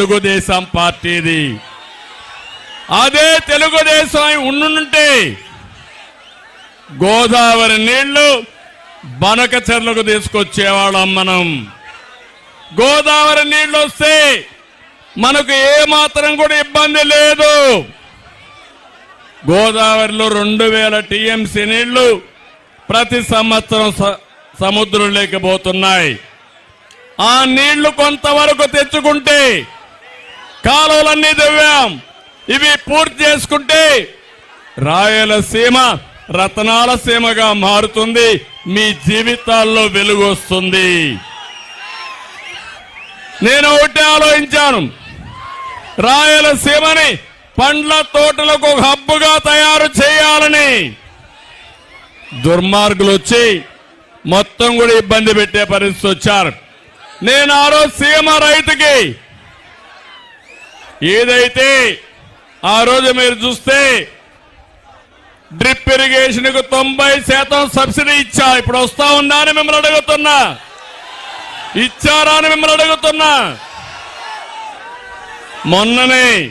తెలుగుదేశం పార్టీది. అదే తెలుగుదేశం ఉండుంటే గోదావరి నీళ్ళు బనక చెర్లకు తీసుకొచ్చేవాళ్ళం మనం. గోదావరి నీళ్ళు వస్తే మనకు ఏ మాత్రం కూడా ఇబ్బంది లేదు. గోదావరిలో రెండు వేల టీఎంసీ నీళ్ళు ప్రతి సంవత్సరం సముద్రం సముద్రంలోకి పోతున్నాయి. ఆ నీళ్ళు కొంతవరకు తెచ్చుకుంటే కాలువలన్నీ దవ్వాం. ఇవి పూర్తి చేసుకుంటే రాయలసీమ రతనాల సీమగా మారుతుంది. మీ జీవితాల్లో వెలుగు వస్తుంది. నేను ఒకటే ఆలోచించాను. రాయలసీమని పండ్ల తోటలకు ఒక హబ్బుగా తయారు చేయాలని దుర్మార్గులు వచ్చి మొత్తం కూడా ఇబ్బంది పెట్టే పరిస్థితి వచ్చారు. నేను ఆ రోజు సీమ రైతుకి ఏదైతే ఆ రోజు మీరు చూస్తే డ్రిప్ ఇరిగేషన్కు తొంభై శాతం సబ్సిడీ ఇచ్చా. ఇప్పుడు వస్తా ఉందా అని మిమ్మల్ని అడుగుతున్నా. ఇచ్చారా అని మిమ్మల్ని అడుగుతున్నా. మొన్ననే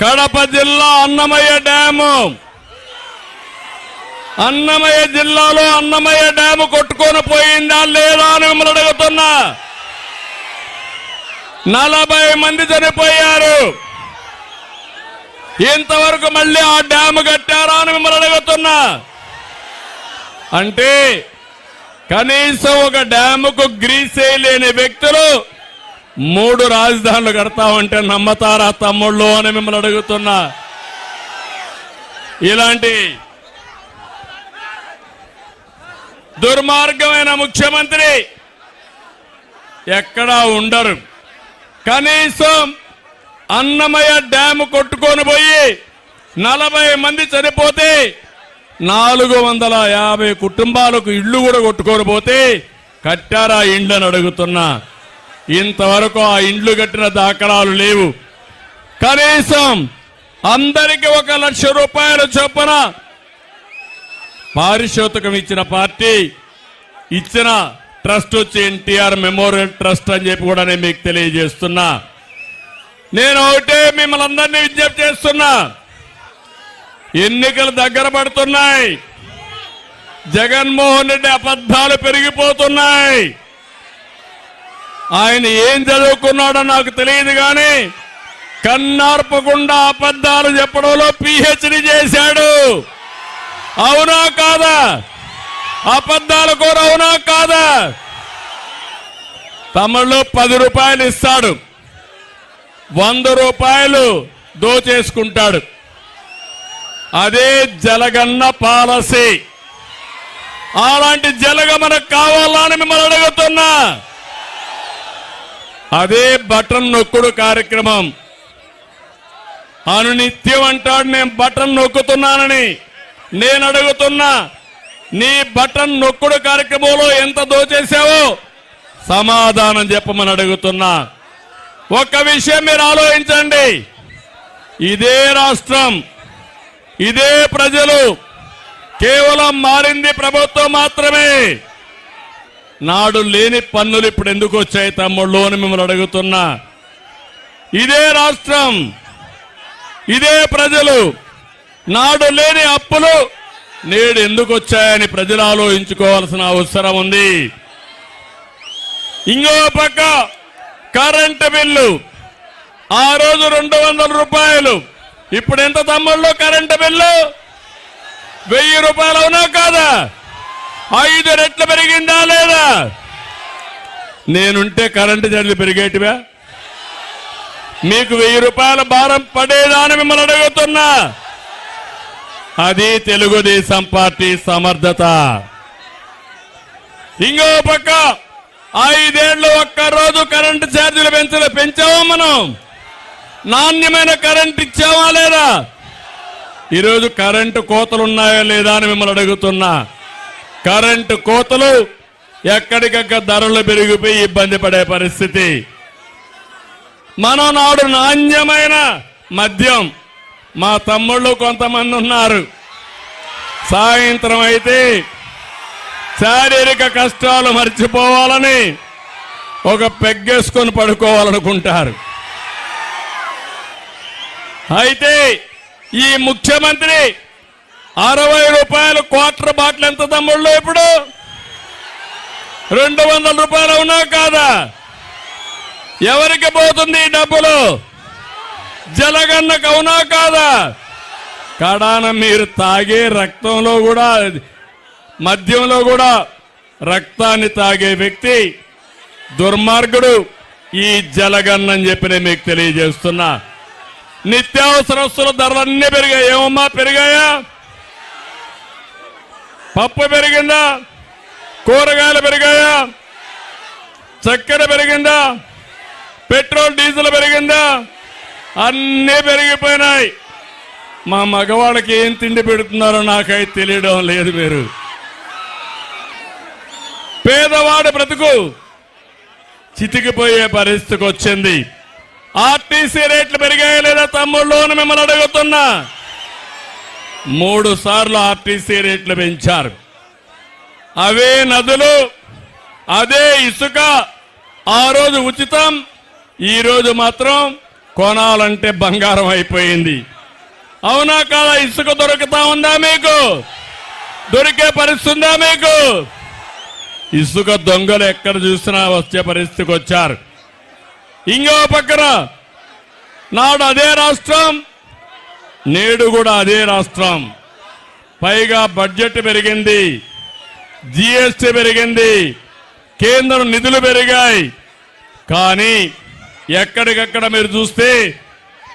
కడప జిల్లా అన్నమయ్య డ్యాము అన్నమయ్య జిల్లాలో అన్నమయ్య డ్యాము కొట్టుకొని పోయిందా లేదా అని మిమ్మల్ని అడుగుతున్నా. నలభై మంది చనిపోయారు. ఇంతవరకు మళ్ళీ ఆ డ్యాము కట్టారా అని మిమ్మల్ని అడుగుతున్నా. అంటే కనీసం ఒక డ్యాముకు గ్రీసే లేని వ్యక్తులు మూడు రాజధానులు కడతామంటే నమ్మతారా తమ్ముళ్ళు అని మిమ్మల్ని అడుగుతున్నా. ఇలాంటి దుర్మార్గమైన ముఖ్యమంత్రి ఎక్కడా ఉండరు. కనీసం అన్నమయ్య డ్యామ్ కొట్టుకొని పోయి నలభై మంది చనిపోతే నాలుగు వందల యాభై కుటుంబాలకు ఇళ్ళు కూడా కొట్టుకొని పోతే కట్టారా ఇండ్లని అడుగుతున్నా. ఇంతవరకు ఆ ఇండ్లు కట్టిన దాఖలాలు లేవు. కనీసం అందరికి ఒక లక్ష రూపాయలు చొప్పున పారిశోతకం ఇచ్చిన పార్టీ ఇచ్చిన ట్రస్ట్ వచ్చి ఎన్టీఆర్ మెమోరియల్ ట్రస్ట్ అని చెప్పి కూడా నేను మీకు తెలియజేస్తున్నా. నేను ఒకటే మిమ్మల్ని అందరినీ విజ్ఞప్తి చేస్తున్నా. ఎన్నికలు దగ్గర పడుతున్నాయి. జగన్మోహన్ రెడ్డి అబద్ధాలు పెరిగిపోతున్నాయి. ఆయన ఏం చదువుకున్నాడో నాకు తెలియదు కానీ కన్నార్పకుండా అబద్ధాలు చెప్పడంలో పిహెచ్డి చేశాడు. అవునా కాదా? అబద్ధాల కూడా అవునా కాదా? తమిళ్ళో పది రూపాయలు ఇస్తాడు. వంద రూపాయలు దోచేసుకుంటాడు. అదే జలగన్న పాలసీ. అలాంటి జలగ మనకు కావాలని మిమ్మల్ని అడుగుతున్నా. అదే బటన్ నొక్కుడు కార్యక్రమం. అను నిత్యం అంటాడు నేను బటన్ నొక్కుతున్నానని నేను అడుగుతున్నా. నీ బటన్ నొక్కుడు కార్యక్రమంలో ఎంత దోచేశావో సమాధానం చెప్పమని అడుగుతున్నా. ఒక్క విషయం మీరు ఆలోచించండి. ఇదే రాష్ట్రం ఇదే ప్రజలు కేవలం మారింది ప్రభుత్వం మాత్రమే. నాడు లేని పన్నులు ఇప్పుడు ఎందుకు వచ్చాయి తమ్ముళ్ళు అని మిమ్మల్ని అడుగుతున్నా. ఇదే రాష్ట్రం ఇదే ప్రజలు నాడు లేని అప్పులు నేడు ఎందుకు వచ్చాయని ప్రజలు ఆలోచించుకోవాల్సిన అవసరం ఉంది. ఇంకో పక్క కరెంటు బిల్లు. ఆ రోజు రెండు వందల రూపాయలు. ఇప్పుడు ఎంత తమ్ముళ్ళు కరెంటు బిల్లు? వెయ్యి రూపాయలు అవునా కాదా? ఐదు రెట్లు పెరిగిందా లేదా? నేనుంటే కరెంటు ఛార్జీలు పెరిగేటివా? మీకు వెయ్యి రూపాయల భారం పడేదా అని మిమ్మల్ని అడుగుతున్నా. అది తెలుగుదేశం పార్టీ సమర్థత. ఇంకో పక్క ఐదేళ్ళు ఒక్క రోజు కరెంటు ఛార్జీలు పెంచలే పెంచావా మనం? నాణ్యమైన కరెంట్ ఇచ్చావా లేదా? ఈరోజు కరెంటు కోతలు ఉన్నాయా లేదా అని మిమ్మల్ని అడుగుతున్నా. కరెంటు కోతలు ఎక్కడికక్క ధరలు పెరిగిపోయి ఇబ్బంది పడే పరిస్థితి. మనం నాడు నాణ్యమైన మద్యం మా తమ్ముళ్ళు కొంతమంది ఉన్నారు. సాయంత్రం అయితే శారీరక కష్టాలు మర్చిపోవాలని ఒక పెగ్గేసుకొని పడుకోవాలనుకుంటారు. అయితే ఈ ముఖ్యమంత్రి అరవై రూపాయలు క్వార్టర్ బాటిల్ ఎంత తమ్ముళ్ళు ఇప్పుడు? రెండు వందల రూపాయలు ఉన్నా కాదా? ఎవరికి పోతుంది ఈ డబ్బులు? జలగన్న అవునా కాదా? కడాన మీరు తాగే రక్తంలో కూడా మద్యంలో కూడా రక్తాన్ని తాగే వ్యక్తి దుర్మార్గుడు. ఈ జలగన్నని చెప్పి నేను మీకు తెలియజేస్తున్నా. నిత్యావసర వస్తువుల ధరలన్నీ పెరిగాయి. ఏమమ్మా పెరిగాయా? పప్పు పెరిగిందా? కూరగాయలు పెరిగాయా? చక్కెర పెరిగిందా? పెట్రోల్ డీజిల్ పెరిగిందా? అన్నీ పెరిగిపోయినాయి. మా మగవాళ్ళకి ఏం తిండి పెడుతున్నారో నాకై తెలియడం లేదు మీరు. పేదవాడు బ్రతుకు చితికిపోయే పరిస్థితికి వచ్చింది. ఆర్టీసీ రేట్లు పెరిగాయా లేదా తమ్ముళ్ళు మిమ్మల్ని అడుగుతున్నా. మూడు సార్లు ఆర్టీసీ రేట్లు పెంచారు. అవే నదులు అదే ఇసుక ఆ రోజు ఉచితం ఈరోజు మాత్రం కొనాలంటే బంగారం అయిపోయింది. అవునా కాదా? ఇసుక దొరుకుతా ఉందా మీకు? దొరికే పరిస్థితి ఉందా మీకు? ఇసుక దొంగలు ఎక్కడ చూసినా వచ్చే పరిస్థితికి వచ్చారు. ఇంకో పక్కన నాడు అదే రాష్ట్రం నేడు కూడా అదే రాష్ట్రం. పైగా బడ్జెట్ పెరిగింది జిఎస్టి పెరిగింది కేంద్రం నిధులు పెరిగాయి. కానీ ఎక్కడికక్కడ మీరు చూస్తే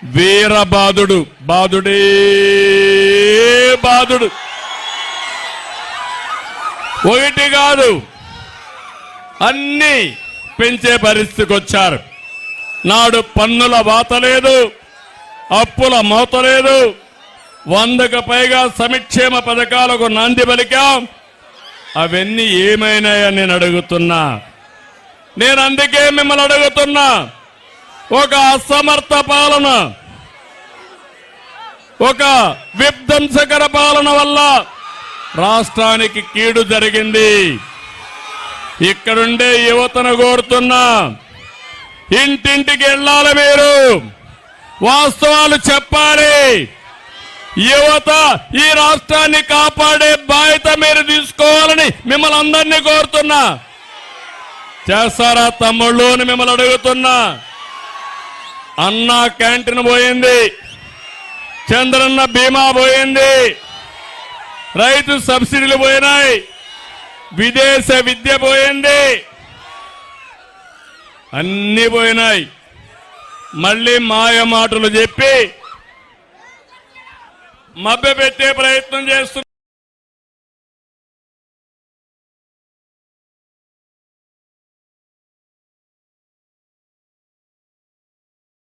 వీరబాధుడు బాదుడే బాదుడు. ఒకటి కాదు. అన్ని పెంచే పరిస్థితికి వచ్చారు. నాడు పన్నుల వాత లేదు అప్పుల మోత లేదు. వందకు పైగా సమిక్షేమ పథకాలకు నాంది పలికాం. అవన్నీ ఏమైనాయని నేను అడుగుతున్నా. నేను అందుకే మిమ్మల్ని అడుగుతున్నా. ఒక అసమర్థ పాలన ఒక విధ్వంసకర పాలన వల్ల రాష్ట్రానికి కీడు జరిగింది. ఇక్కడుండే యువతను కోరుతున్నా ఇంటింటికి వెళ్ళాలి మీరు. వాస్తవాలు చెప్పాలి. యువత ఈ రాష్ట్రాన్ని కాపాడే బాధ్యత మీరు తీసుకోవాలని మిమ్మల్ని అందరినీ కోరుతున్నా. చేస్తారా తమ్ముళ్ళు అని మిమ్మల్ని అడుగుతున్నా. అన్న క్యాంటీన్ పోయింది. చంద్రన్న బీమా పోయింది. రైతు సబ్సిడీలు పోయినాయి. విదేశ విద్య పోయింది. అన్ని పోయినాయి. మళ్ళీ మాయ మాటలు చెప్పి మభ్య పెట్టే ప్రయత్నం చేస్తున్నారు.